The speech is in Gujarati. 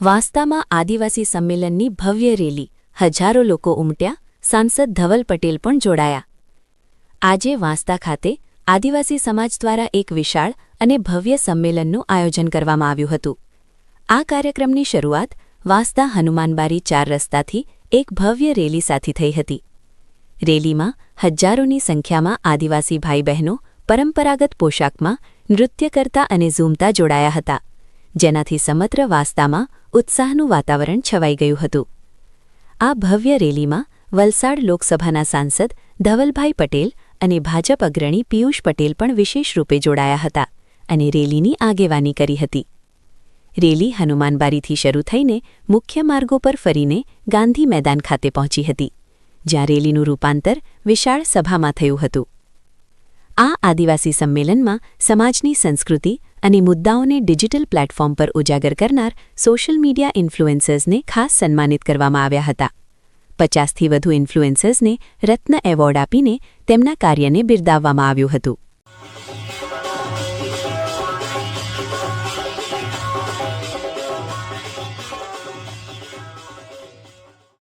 વાંસદામાં આદિવાસી સંમેલનની ભવ્ય રેલી. હજારો લોકો ઉમટ્યા, સાંસદ ધવલ પટેલ પણ જોડાયા. આજે વાંસદા ખાતે આદિવાસી સમાજ દ્વારા એક વિશાળ અને ભવ્ય સંમેલનનું આયોજન કરવામાં આવ્યું હતું. આ કાર્યક્રમની શરૂઆત વાંસદા હનુમાનબારી ચાર રસ્તાથી એક ભવ્ય રેલી સાથે થઈ હતી. રેલીમાં હજારોની સંખ્યામાં આદિવાસી ભાઈ બહેનો પરંપરાગત પોશાકમાં નૃત્ય કરતા અને ઝૂમતા જોડાયા હતા. જેનાથી સમગ્ર વાસ્તામાં ઉત્સાહનું વાતાવરણ છવાઈ ગયું હતું. આ ભવ્ય રેલીમાં વલસાડ લોકસભાના સાંસદ ધવલભાઈ પટેલ અને ભાજપ અગ્રણી પિયુષ પટેલ પણ વિશેષ રૂપે જોડાયા હતા અને રેલીની આગેવાની કરી હતી. રેલી હનુમાનબારીથી શરૂ થઈને મુખ્ય માર્ગો પર ફરીને ગાંધી મેદાન ખાતે પહોંચી હતી, જ્યાં રેલીનું રૂપાંતર વિશાળ સભામાં થયું હતું. આ આદિવાસી સંમેલનમાં સમાજની સંસ્કૃતિ અને મુદ્દાઓને ડિજિટલ પ્લેટફોર્મ પર ઉજાગર કરનાર સોશિયલ મીડિયા ઇન્ફ્લુએન્સર્સને ખાસ સન્માનિત કરવામાં આવ્યા હતા. પચાસથી વધુ ઇન્ફ્લુએન્સર્સને રત્ન એવોર્ડ આપીને તેમના કાર્યને બિરદાવવામાં આવ્યું હતું.